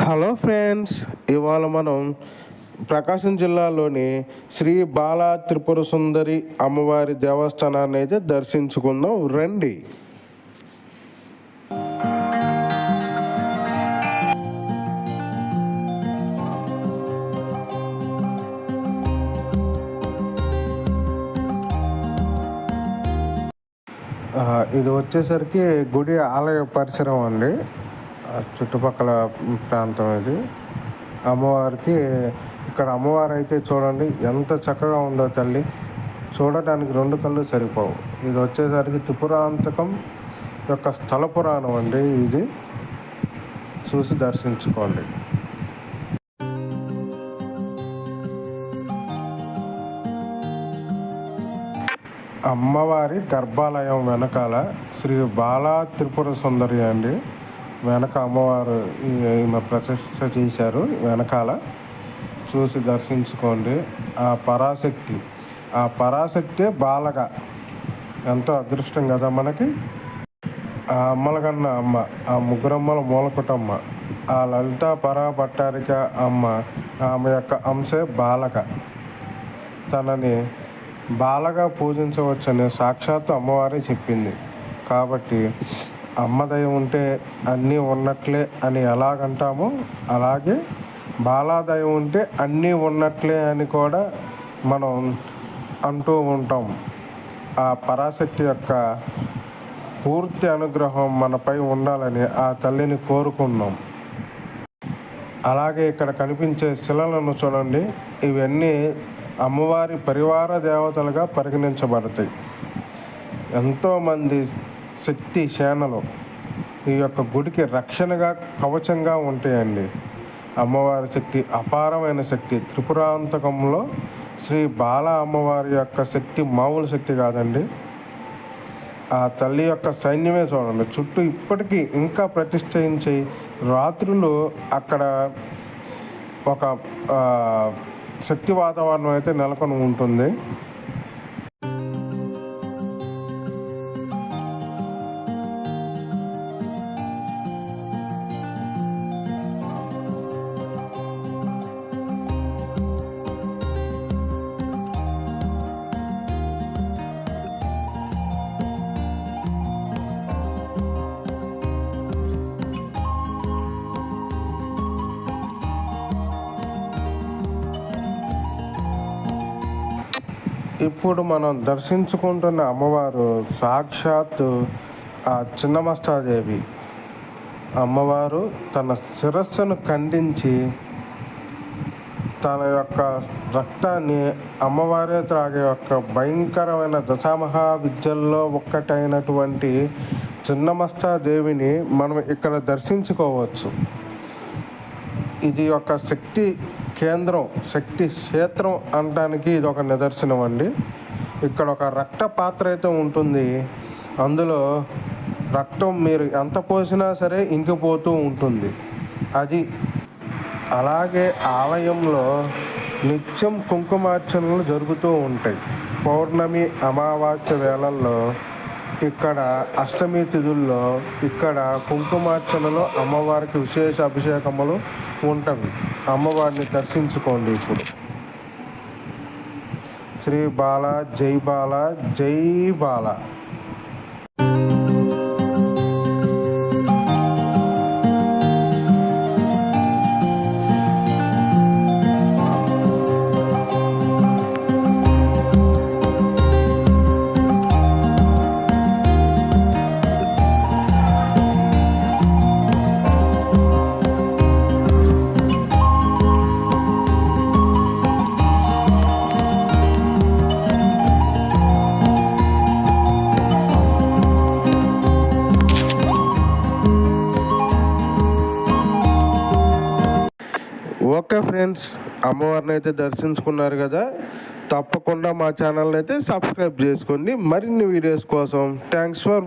Hello friends ఇవాళ మనం ప్రకాశం జిల్లాలోని శ్రీ బాలా త్రిపుర సుందరి అమ్మవారి దేవస్థానాన్ని అయితే దర్శించుకుందాం. రండి. ఇది వచ్చేసరికి గుడి ఆలయ పరిసరం అండి. చుట్టుపక్కల ప్రాంతం ఇది. అమ్మవారికి ఇక్కడ అమ్మవారు అయితే చూడండి ఎంత చక్కగా ఉందో తల్లి. చూడటానికి రెండు కళ్ళు సరిపోవు. ఇది వచ్చేసరికి త్రిపురాంతకం యొక్క స్థల పురాణం అండి ఇది. చూసి దర్శించుకోండి. అమ్మవారి గర్భాలయం వెనకాల శ్రీ బాలా త్రిపుర సుందరి అండి. వెనక అమ్మవారు ఈ- ఈమె ప్రతిష్ట చేశారు వెనకాల చూసి దర్శించుకోండి. ఆ పరాశక్తి ఆ పరాశక్తే బాలక. ఎంతో అదృష్టం కదా మనకి. ఆ అమ్మల కన్నా అమ్మ ఆ ముగ్గురమ్మల మూలకుటమ్మ ఆ లలిత పరా పట్టారిక అమ్మ ఆమె యొక్క అంశే బాలక. తనని బాలగా పూజించవచ్చని సాక్షాత్తు అమ్మవారే చెప్పింది. కాబట్టి అమ్మదయం ఉంటే అన్నీ ఉన్నట్లే అని ఎలాగంటామో అలాగే బాలాదయ ఉంటే అన్నీ ఉన్నట్లే అని కూడా మనం అంటూ ఉంటాం. ఆ పరాశక్తి యొక్క పూర్తి అనుగ్రహం మనపై ఉండాలని ఆ తల్లిని కోరుకున్నాం. అలాగే ఇక్కడ కనిపించే శిలలను చూడండి. ఇవన్నీ అమ్మవారి పరివార దేవతలుగా పరిగణించబడతాయి. ఎంతోమంది శక్తి సేనలు ఈ యొక్క గుడికి రక్షణగా కవచంగా ఉంటాయండి. అమ్మవారి శక్తి అపారమైన శక్తి. త్రిపురాంతకంలో శ్రీ బాల అమ్మవారి యొక్క శక్తి మామూలు శక్తి కాదండి. ఆ తల్లి యొక్క సైన్యమే చూడండి. చుట్టూ ఇప్పటికీ ఇంకా ప్రతిష్ఠించి రాత్రులు అక్కడ ఒక శక్తి వాతావరణం అయితే నెలకొని ఉంటుంది. ఇప్పుడు మనం దర్శించుకుంటున్న అమ్మవారు సాక్షాత్ ఆ చిన్నమస్తాదేవి అమ్మవారు తన శిరస్సును ఖండించి తన యొక్క రక్తాన్ని అమ్మవారే త్రాగే యొక్క భయంకరమైన దశామహా విద్యల్లో ఒక్కటైనటువంటి చిన్నమస్తాదేవిని మనం ఇక్కడ దర్శించుకోవచ్చు. ఇది ఒక శక్తి కేంద్రం శక్తి క్షేత్రం అనడానికి ఇది ఒక నిదర్శనం అండి. ఇక్కడ ఒక రక్త పాత్ర అయితే ఉంటుంది. అందులో రక్తం మీరు ఎంత పోసినా సరే ఇంకిపోతూ ఉంటుంది. అది అలాగే ఆలయంలో నిత్యం కుంకుమార్చనలు జరుగుతూ ఉంటాయి. పౌర్ణమి అమావాస్య వేళల్లో ఇక్కడ అష్టమి తిథుల్లో ఇక్కడ కుంకుమార్చనలో అమ్మవారికి విశేష అభిషేకములు ఉంటుంది అమ్మవారిని దర్శించుకోండి ఇప్పుడు. శ్రీ బాల జై బాల జై బాల. ఓకే ఫ్రెండ్స్ అమ్మవారిని అయితే దర్శించుకున్నారు కదా తప్పకుండా మా ఛానల్ని అయితే సబ్స్క్రైబ్ చేసుకోండి. మరిన్ని వీడియోస్ కోసం థ్యాంక్స్ ఫర్